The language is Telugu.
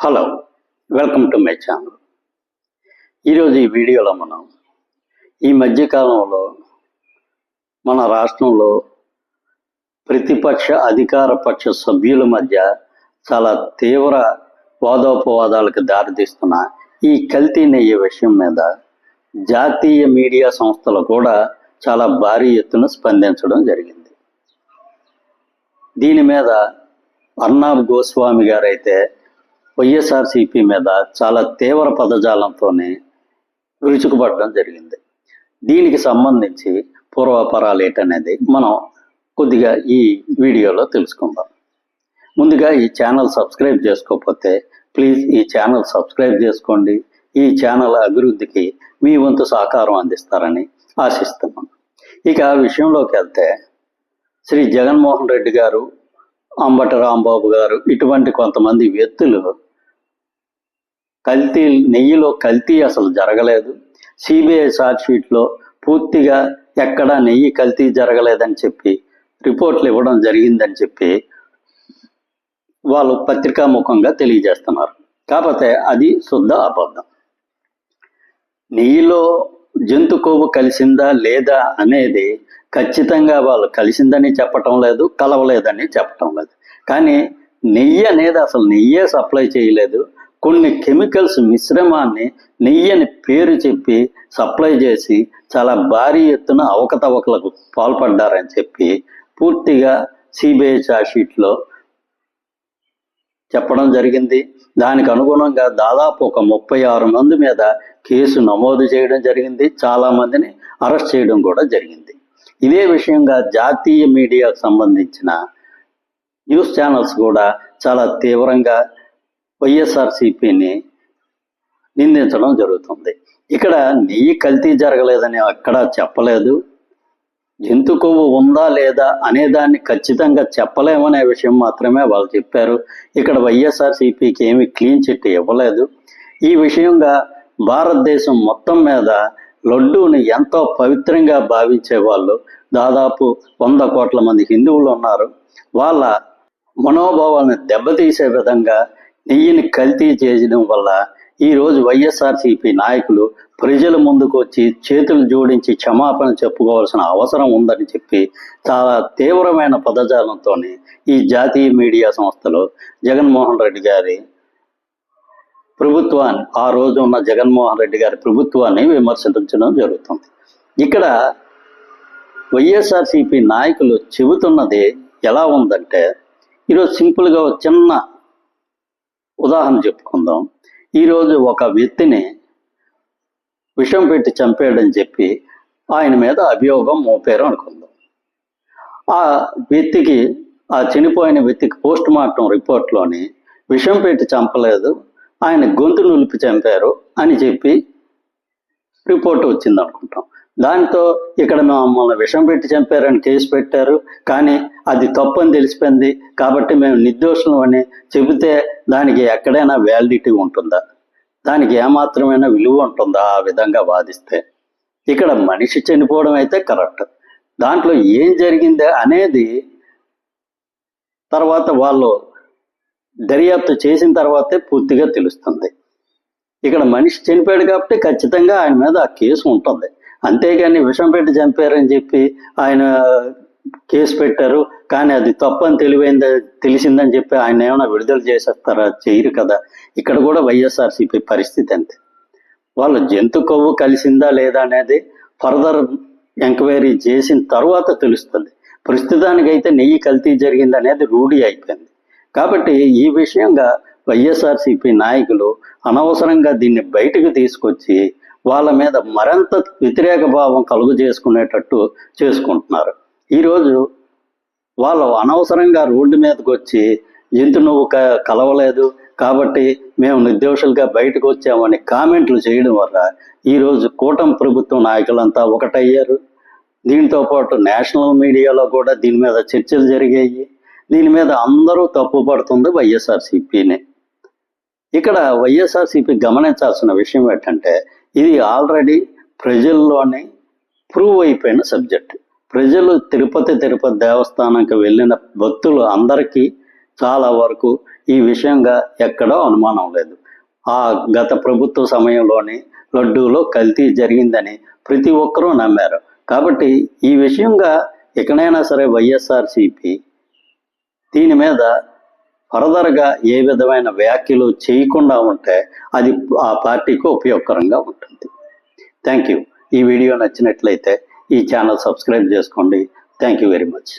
Hello welcome to my channel ఈరోజు ఈ వీడియోలో మనం ఈ మధ్యకాలంలో మన రాష్ట్రంలో ప్రతిపక్ష అధికార పక్ష సభ్యుల మధ్య చాలా తీవ్ర వాదోపవాదాలకు దారితీస్తున్న ఈ కల్తీ నెయ్యి విషయం మీద జాతీయ మీడియా సంస్థలు కూడా చాలా భారీ ఎత్తున స్పందించడం జరిగింది. దీని మీద అర్నాబ్ గోస్వామి గారైతే వైఎస్ఆర్సీపీ మీద చాలా తీవ్ర పదజాలంతోనే విరుచుకుపడడం జరిగింది. దీనికి సంబంధించి పూర్వపరాలు ఏంటనేది మనం కొద్దిగా ఈ వీడియోలో తెలుసుకుందాం. ముందుగా ఈ ఛానల్ సబ్స్క్రైబ్ చేసుకోకపోతే ప్లీజ్ ఈ ఛానల్ సబ్స్క్రైబ్ చేసుకోండి. ఈ ఛానల్ అభివృద్ధికి మీ వంతు సహకారం అందిస్తారని ఆశిస్తున్నాం. ఇక ఆ విషయంలోకి వెళ్తే శ్రీ జగన్మోహన్ రెడ్డి గారు అంబట రాంబాబు గారు ఇటువంటి కొంతమంది వ్యక్తులు కల్తీ నెయ్యిలో కల్తీ అసలు జరగలేదు. సిబిఐ షీట్లో పూర్తిగా ఎక్కడా నెయ్యి కల్తీ జరగలేదని చెప్పి రిపోర్ట్లు ఇవ్వడం జరిగిందని చెప్పి వాళ్ళు పత్రికాముఖంగా తెలియజేస్తున్నారు. కాకపోతే అది శుద్ధ అబద్ధం. నెయ్యిలో జంతు కొవ్వు కలిసిందా లేదా అనేది ఖచ్చితంగా వాళ్ళు కలిసిందని చెప్పటం లేదు కలవలేదని చెప్పటం లేదు. కానీ నెయ్యి అనేది అసలు నెయ్యే సప్లై చేయలేదు. కొన్ని కెమికల్స్ మిశ్రమాన్ని నెయ్యి అని పేరు చెప్పి సప్లై చేసి చాలా భారీ ఎత్తున అవకతవకలకు పాల్పడ్డారని చెప్పి పూర్తిగా సిబిఐ షీట్లో చెప్పడం జరిగింది. దానికి అనుగుణంగా దాదాపు ఒక ముప్పై ఆరు మంది మీద కేసు నమోదు చేయడం జరిగింది. చాలా మందిని అరెస్ట్ చేయడం కూడా జరిగింది. ఇదే విషయంగా జాతీయ మీడియాకు సంబంధించిన న్యూస్ ఛానల్స్ కూడా చాలా తీవ్రంగా వైఎస్ఆర్సిపిని నిందించడం జరుగుతుంది. ఇక్కడ నెయ్యి కల్తీ జరగలేదని అక్కడ చెప్పలేదు. జంతు కొవ్వు ఉందా లేదా అనే దాన్ని ఖచ్చితంగా చెప్పలేమనే విషయం మాత్రమే వాళ్ళు చెప్పారు. ఇక్కడ వైఎస్ఆర్సీపీకి ఏమి క్లీన్ చిట్ ఇవ్వలేదు. ఈ విషయంగా భారతదేశం మొత్తం మీద లడ్డూని ఎంతో పవిత్రంగా భావించే వాళ్ళు దాదాపు వంద కోట్ల మంది హిందువులు ఉన్నారు. వాళ్ళ మనోభావాలను దెబ్బతీసే విధంగా నెయ్యిని కల్తీ చేయడం వల్ల ఈరోజు వైఎస్ఆర్సీపీ నాయకులు ప్రజల ముందుకు వచ్చి చేతులు జోడించి క్షమాపణ చెప్పుకోవాల్సిన అవసరం ఉందని చెప్పి చాలా తీవ్రమైన పదజాలంతో ఈ జాతీయ మీడియా సంస్థలు జగన్మోహన్ రెడ్డి గారి ప్రభుత్వాన్ని ఆ రోజు ఉన్న జగన్మోహన్ రెడ్డి గారి ప్రభుత్వాన్ని విమర్శించడం జరుగుతుంది. ఇక్కడ వైఎస్ఆర్సీపీ నాయకులు చెబుతున్నది ఎలా ఉందంటే ఈరోజు సింపుల్గా చిన్న ఉదాహరణ చెప్పుకుందాం. ఈరోజు ఒక వ్యక్తిని విషం పెట్టి చంపాడని చెప్పి ఆయన మీద అభియోగం మోపారు అనుకుందాం. ఆ వ్యక్తికి ఆ చనిపోయిన వ్యక్తికి పోస్ట్ మార్టం రిపోర్ట్లోని విషం పెట్టి చంపలేదు ఆయన గొంతు నులిపి చంపారు అని చెప్పి రిపోర్ట్ వచ్చింది అనుకుంటాం దాంతో ఇక్కడ మమ్మల్ని విషం పెట్టి చంపారని కేసు పెట్టారు. కానీ అది తప్పని తెలిసిపోయింది. కాబట్టి మేము నిర్దోషం అని చెబితే దానికి ఎక్కడైనా వ్యాలిడిటీ ఉంటుందా? దానికి ఏమాత్రమైనా విలువ ఉంటుందా? ఆ విధంగా వాదిస్తే. ఇక్కడ మనిషి చనిపోవడం అయితే కరెక్ట్. దాంట్లో ఏం జరిగింది అనేది తర్వాత వాళ్ళు దర్యాప్తు చేసిన తర్వాతే పూర్తిగా తెలుస్తుంది. ఇక్కడ మనిషి చనిపోయాడు కాబట్టి ఖచ్చితంగా ఆయన మీద ఆ కేసు ఉంటుంది. అంతేగాని విషం పెట్టి చంపారని చెప్పి ఆయన కేసు పెట్టారు. కానీ అది తప్పని తెలివైంది తెలిసిందని చెప్పి ఆయన ఏమైనా విడుదల చేసేస్తారా? చేయరు కదా. ఇక్కడ కూడా వైఎస్ఆర్సీపీ పరిస్థితి అంతే. వాళ్ళు జంతు కొవ్వు కలిసిందా లేదా అనేది ఫర్దర్ ఎంక్వైరీ చేసిన తర్వాత తెలుస్తుంది. ప్రస్తుతానికైతే నెయ్యి కల్తీ జరిగింది అనేది రూఢి అయిపోయింది. కాబట్టి ఈ విషయంగా వైఎస్ఆర్సీపీ నాయకులు అనవసరంగా దీన్ని బయటకు తీసుకొచ్చి వాళ్ళ మీద మరింత వ్యతిరేక భావం కలుగు చేసుకునేటట్టు చేసుకుంటున్నారు. ఈరోజు వాళ్ళు అనవసరంగా రోడ్డు మీదకి వచ్చి ఎందు నువ్వు క కలవలేదు కాబట్టి మేము నిర్దోషులుగా బయటకు వచ్చామని కామెంట్లు చేయడం వల్ల ఈరోజు కూటమి ప్రభుత్వం నాయకులంతా ఒకటయ్యారు. దీంతో పాటు నేషనల్ మీడియాలో కూడా దీని మీద చర్చలు జరిగాయి. దీని మీద అందరూ తప్పు పడుతుంది వైఎస్ఆర్సీపీనే. ఇక్కడ వైఎస్ఆర్సీపీ గమనించాల్సిన విషయం ఏంటంటే ఇది ఆల్రెడీ ప్రజల్లోని ప్రూవ్ అయిపోయిన సబ్జెక్ట్ ప్రజలు తిరుపతి తిరుపతి దేవస్థానంకి వెళ్ళిన భక్తులు అందరికీ చాలా వరకు ఈ విషయంగా ఎక్కడో అనుమానం లేదు. ఆ గత ప్రభుత్వ సమయంలోనే లడ్డూలో కల్తీ జరిగిందని ప్రతి ఒక్కరూ నమ్మారు. కాబట్టి ఈ విషయంగా ఎక్కడైనా సరే వైఎస్ఆర్సిపి దీని మీద ఫర్దర్గా ఏ విధమైన వ్యాఖ్యలు చేయకుండా ఉంటే అది ఆ పార్టీకి ఉపయోగకరంగా ఉంటుంది. థ్యాంక్ యూ ఈ వీడియో నచ్చినట్లయితే ఈ ఛానల్ సబ్స్క్రైబ్ చేసుకోండి. Thank you very much